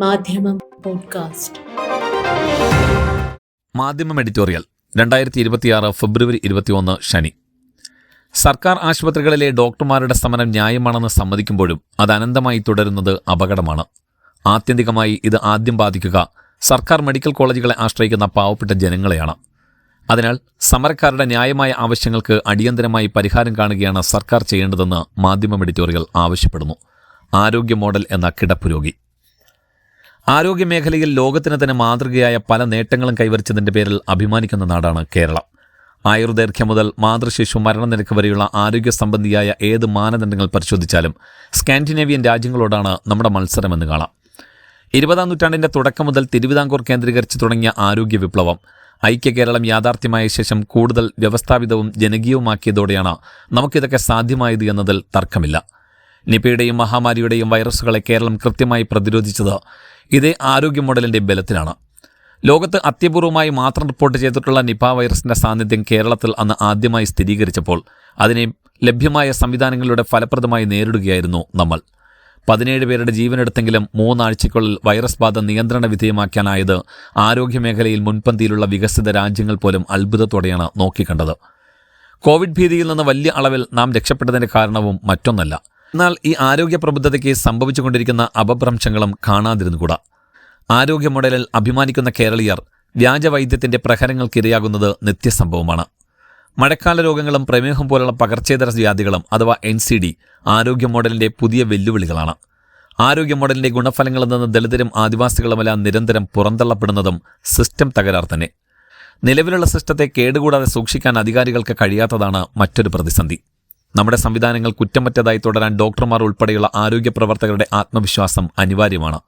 മാധ്യമം പോഡ്കാസ്റ്റ്. മാധ്യമം എഡിറ്റോറിയൽ രണ്ടായിരത്തി ഇരുപത്തിയാറ് ഫെബ്രുവരി ഇരുപത്തിയൊന്ന് ശനി. സർക്കാർ ആശുപത്രികളിലെ ഡോക്ടർമാരുടെ സമരം ന്യായമാണെന്ന് സമ്മതിക്കുമ്പോഴും അത് അനന്തമായി തുടരുന്നത് അപകടമാണ്. ആത്യന്തികമായി ഇത് ആദ്യം ബാധിക്കുക സർക്കാർ മെഡിക്കൽ കോളേജുകളെ ആശ്രയിക്കുന്ന പാവപ്പെട്ട ജനങ്ങളെയാണ്. അതിനാൽ സമരക്കാരുടെ ന്യായമായ ആവശ്യങ്ങൾക്ക് അടിയന്തരമായി പരിഹാരം കാണുകയാണ് സർക്കാർ ചെയ്യേണ്ടതെന്ന് മാധ്യമ എഡിറ്റോറിയൽ ആവശ്യപ്പെടുന്നു. ആരോഗ്യ മോഡൽ എന്ന കിടപ്പുരോഗി ആരോഗ്യമേഖലയിൽ ലോകത്തിന് തന്നെ മാതൃകയായ പല നേട്ടങ്ങളും കൈവരിച്ചതിന്റെ പേരിൽ അഭിമാനിക്കുന്ന നാടാണ് കേരളം. ആയുർദൈർഘ്യം മുതൽ മാതൃശിശു മരണനിരക്ക് വരെയുള്ള ആരോഗ്യ സംബന്ധിയായ ഏത് മാനദണ്ഡങ്ങൾ പരിശോധിച്ചാലും സ്കാൻഡിനേവിയൻ രാജ്യങ്ങളോടാണ് നമ്മുടെ മത്സരമെന്ന് കാണാം. ഇരുപതാം നൂറ്റാണ്ടിന്റെ തുടക്കം മുതൽ തിരുവിതാംകൂർ കേന്ദ്രീകരിച്ച് തുടങ്ങിയ ആരോഗ്യ വിപ്ലവം ഐക്യ കേരളം യാഥാർത്ഥ്യമായ ശേഷം കൂടുതൽ വ്യവസ്ഥാപിതവും ജനകീയവുമാക്കിയതോടെയാണ് നമുക്കിതൊക്കെ സാധ്യമായത് എന്നതിൽ തർക്കമില്ല. നിപയുടെയും മഹാമാരിയുടെയും വൈറസുകളെ കേരളം കൃത്യമായി പ്രതിരോധിച്ചത് ഇതേ ആരോഗ്യ മോഡലിന്റെ ബലത്തിലാണ്. ലോകത്ത് അത്യപൂർവമായി മാത്രം റിപ്പോർട്ട് ചെയ്തിട്ടുള്ള നിപ വൈറസിന്റെ സാന്നിധ്യം കേരളത്തിൽ അന്ന് ആദ്യമായി സ്ഥിരീകരിച്ചപ്പോൾ അതിനെ ലഭ്യമായ സംവിധാനങ്ങളുടെ ഫലപ്രദമായി നേരിടുകയായിരുന്നു നമ്മൾ. പതിനേഴ് പേരുടെ ജീവനെടുത്തെങ്കിലും മൂന്നാഴ്ചയ്ക്കുള്ളിൽ വൈറസ് ബാധ നിയന്ത്രണ വിധേയമാക്കാനായത് ആരോഗ്യമേഖലയിൽ മുൻപന്തിയിലുള്ള വികസിത രാജ്യങ്ങൾ പോലും അത്ഭുതത്തോടെയാണ് നോക്കിക്കണ്ടത്. കോവിഡ് ഭീതിയിൽ നിന്ന് വലിയ അളവിൽ നാം രക്ഷപ്പെട്ടതിന്റെ കാരണവും മറ്റൊന്നല്ല. എന്നാൽ ഈ ആരോഗ്യ പ്രബുദ്ധതയ്ക്ക് സംഭവിച്ചുകൊണ്ടിരിക്കുന്ന അപഭ്രംശങ്ങളും കാണാതിരുന്നുകൂടാ. ആരോഗ്യ മോഡലിൽ അഭിമാനിക്കുന്ന കേരളീയർ വ്യാജവൈദ്യത്തിന്റെ പ്രഹരങ്ങൾക്കിരയാകുന്നത് നിത്യസംഭവമാണ്. മഴക്കാല രോഗങ്ങളും പ്രമേഹം പോലുള്ള പകർച്ചേതര വ്യാധികളും അഥവാ എൻ സി ഡി ആരോഗ്യ മോഡലിന്റെ പുതിയ വെല്ലുവിളികളാണ്. ആരോഗ്യ മോഡലിന്റെ ഗുണഫലങ്ങളിൽ നിന്ന് ദളിതരും ആദിവാസികളുമെല്ലാം നിരന്തരം പുറന്തള്ളപ്പെടുന്നതും സിസ്റ്റം തകരാർ തന്നെ. നിലവിലുള്ള സിസ്റ്റത്തെ കേടുകൂടാതെ സൂക്ഷിക്കാൻ അധികാരികൾക്ക് കഴിയാത്തതാണ് മറ്റൊരു പ്രതിസന്ധി. നമ്മുടെ സംവിധാനങ്ങൾ കുറ്റമറ്റതായി തുടരാൻ ഡോക്ടർമാർ ഉൾപ്പെടെയുള്ള ആരോഗ്യ പ്രവർത്തകരുടെ ആത്മവിശ്വാസം അനിവാര്യമാണ്.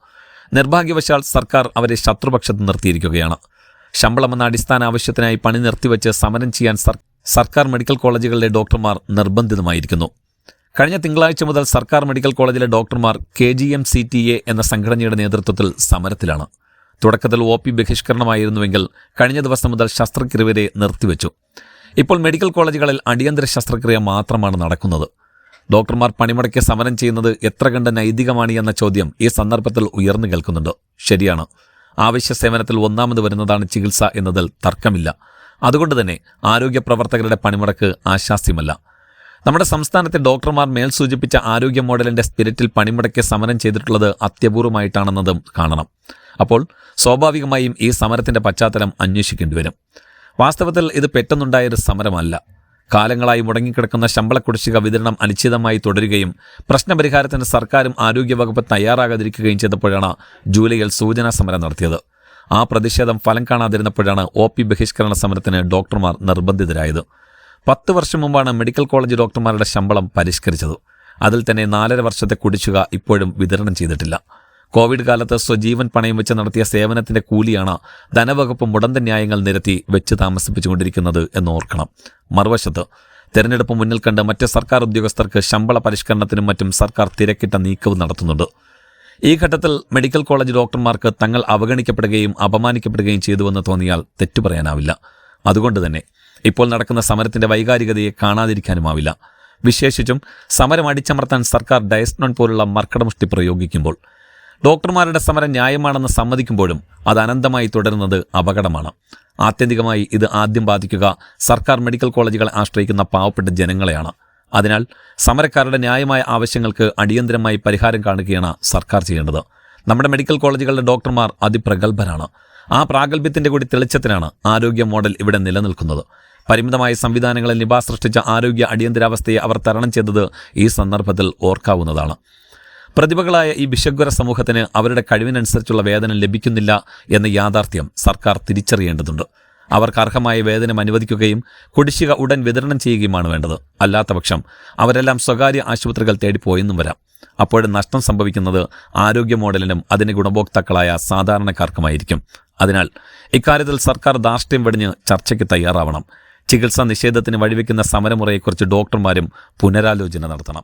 നിർഭാഗ്യവശാൽ സർക്കാർ അവരെ ശത്രുപക്ഷത്ത് നിർത്തിയിരിക്കുകയാണ്. ശമ്പളമെന്ന അടിസ്ഥാന ആവശ്യത്തിനായി പണി നിർത്തിവെച്ച് സമരം ചെയ്യാൻ സർക്കാർ മെഡിക്കൽ കോളേജുകളിലെ ഡോക്ടർമാർ നിർബന്ധിതമായിരിക്കുന്നു. കഴിഞ്ഞ തിങ്കളാഴ്ച മുതൽ സർക്കാർ മെഡിക്കൽ കോളേജിലെ ഡോക്ടർമാർ K G M C T A എന്ന സംഘടനയുടെ നേതൃത്വത്തിൽ സമരത്തിലാണ്. തുടക്കത്തിൽ ഒ പി ബഹിഷ്കരണമായിരുന്നുവെങ്കിൽ കഴിഞ്ഞ ദിവസം മുതൽ ശസ്ത്രക്രിയ വരെ നിർത്തിവെച്ചു. ഇപ്പോൾ മെഡിക്കൽ കോളേജുകളിൽ അടിയന്തര ശസ്ത്രക്രിയ മാത്രമാണ് നടക്കുന്നത്. ഡോക്ടർമാർ പണിമുടക്കി സമരം ചെയ്യുന്നത് എത്ര കണ്ട് നൈതികമാണ് എന്ന ചോദ്യം ഈ സന്ദർഭത്തിൽ ഉയർന്നു കേൾക്കുന്നുണ്ട്. ശരിയാണ്. ആവശ്യ സേവനത്തിൽ ഒന്നാമത് വരുന്നതാണ് ചികിത്സ എന്നതിൽ തർക്കമില്ല. അതുകൊണ്ട് തന്നെ ആരോഗ്യ പ്രവർത്തകരുടെ പണിമുടക്ക് ആശാസ്യമല്ല. നമ്മുടെ സംസ്ഥാനത്തെ ഡോക്ടർമാർ മേൽ സൂചിപ്പിച്ച ആരോഗ്യ മോഡലിന്റെ സ്പിരിറ്റിൽ പണിമുടക്കി സമരം ചെയ്തിട്ടുള്ളത് അത്യപൂർവമായിട്ടാണെന്നതും കാണണം. അപ്പോൾ സ്വാഭാവികമായും ഈ സമരത്തിന്റെ പശ്ചാത്തലം അന്വേഷിക്കേണ്ടി വരും. വാസ്തവത്തിൽ ഇത് പെട്ടെന്നുണ്ടായ ഒരു സമരമല്ല. കാലങ്ങളായി മുടങ്ങിക്കിടക്കുന്ന ശമ്പള കുടിശ്ശിക വിതരണം അനിശ്ചിതമായി തുടരുകയും പ്രശ്നപരിഹാരത്തിന് സർക്കാരും ആരോഗ്യവകുപ്പ് തയ്യാറാകാതിരിക്കുകയും ചെയ്തപ്പോഴാണ് ജൂലൈയിൽ സൂചനാ സമരം നടത്തിയത്. ആ പ്രതിഷേധം ഫലം കാണാതിരുന്നപ്പോഴാണ് ഒ പി ബഹിഷ്കരണ സമരത്തിന് ഡോക്ടർമാർ നിർബന്ധിതരായത്. പത്ത് വർഷം മുമ്പാണ് മെഡിക്കൽ കോളേജ് ഡോക്ടർമാരുടെ ശമ്പളം പരിഷ്കരിച്ചത്. അതിൽ തന്നെ നാലര വർഷത്തെ കുടിശ്ശിക ഇപ്പോഴും വിതരണം ചെയ്തിട്ടില്ല. കോവിഡ് കാലത്ത് സ്വജീവൻ പണയം വെച്ച് നടത്തിയ സേവനത്തിന്റെ കൂലിയാണ് ധനവകുപ്പ് മുടന്ത ന്യായങ്ങൾ നിരത്തി വെച്ച് താമസിപ്പിച്ചുകൊണ്ടിരിക്കുന്നത് എന്ന് ഓർക്കണം മറുവശത്ത് തെരഞ്ഞെടുപ്പ് മുന്നിൽ കണ്ട് മറ്റ് സർക്കാർ ഉദ്യോഗസ്ഥർക്ക് ശമ്പള പരിഷ്കരണത്തിനും മറ്റും സർക്കാർ തിരക്കിട്ട നീക്കവും നടത്തുന്നുണ്ട്. ഈ ഘട്ടത്തിൽ മെഡിക്കൽ കോളേജ് ഡോക്ടർമാർക്ക് തങ്ങൾ അവഗണിക്കപ്പെടുകയും അപമാനിക്കപ്പെടുകയും ചെയ്തുവെന്ന് തോന്നിയാൽ തെറ്റു പറയാനാവില്ല. അതുകൊണ്ട് തന്നെ ഇപ്പോൾ നടക്കുന്ന സമരത്തിന്റെ വൈകാരികതയെ കാണാതിരിക്കാനുമാവില്ല. വിശേഷിച്ചും സമരം അടിച്ചമർത്താൻ സർക്കാർ ഡയസ്നോൺ പോലുള്ള മർക്കടമുഷ്ടി പ്രയോഗിക്കുമ്പോൾ ഡോക്ടർമാരുടെ സമരം ന്യായമാണെന്ന് സമ്മതിക്കുമ്പോഴും അത് അനന്തമായി തുടരുന്നത് അപകടമാണ്. ആത്യന്തികമായി ഇത് ആദ്യം ബാധിക്കുക സർക്കാർ മെഡിക്കൽ കോളേജുകളെ ആശ്രയിക്കുന്ന പാവപ്പെട്ട ജനങ്ങളെയാണ്. അതിനാൽ സമരക്കാരുടെ ന്യായമായ ആവശ്യങ്ങൾക്ക് അടിയന്തരമായി പരിഹാരം കാണുകയാണ് സർക്കാർ ചെയ്യേണ്ടത്. നമ്മുടെ മെഡിക്കൽ കോളേജുകളുടെ ഡോക്ടർമാർ അതിപ്രഗത്ഭരാണ്. ആ പ്രാഗൽഭ്യത്തിന്റെ കൂടി തെളിച്ചത്തിനാണ് ആരോഗ്യ മോഡൽ ഇവിടെ നിലനിൽക്കുന്നത്. പരിമിതമായ സംവിധാനങ്ങളിൽ നിപ സൃഷ്ടിച്ച ആരോഗ്യ അടിയന്തരാവസ്ഥയെ അവർ തരണം ചെയ്തത് ഈ സന്ദർഭത്തിൽ ഓർക്കാവുന്നതാണ്. പ്രതിഭകളായ ഈ വിശഗ്വര സമൂഹത്തിന് അവരുടെ കഴിവിനനുസരിച്ചുള്ള വേതനം ലഭിക്കുന്നില്ല എന്ന യാഥാർത്ഥ്യം സർക്കാർ തിരിച്ചറിയേണ്ടതുണ്ട്. അവർക്ക് അർഹമായ വേതനം അനുവദിക്കുകയും കുടിശ്ശിക ഉടൻ വിതരണം ചെയ്യുകയുമാണ് വേണ്ടത്. അല്ലാത്തപക്ഷം അവരെല്ലാം സ്വകാര്യ ആശുപത്രികൾ തേടിപ്പോയെന്നും വരാം. അപ്പോഴും നഷ്ടം സംഭവിക്കുന്നത് ആരോഗ്യ മോഡലിനും അതിന് ഗുണഭോക്താക്കളായ സാധാരണക്കാർക്കുമായിരിക്കും. അതിനാൽ ഇക്കാര്യത്തിൽ സർക്കാർ ധാർഷ്ട്യം വെടിഞ്ഞ് ചർച്ചയ്ക്ക് തയ്യാറാവണം. ചികിത്സാ നിഷേധത്തിന് വഴിവെക്കുന്ന സമരമുറയെക്കുറിച്ച് ഡോക്ടർമാരും പുനരാലോചന നടത്തണം.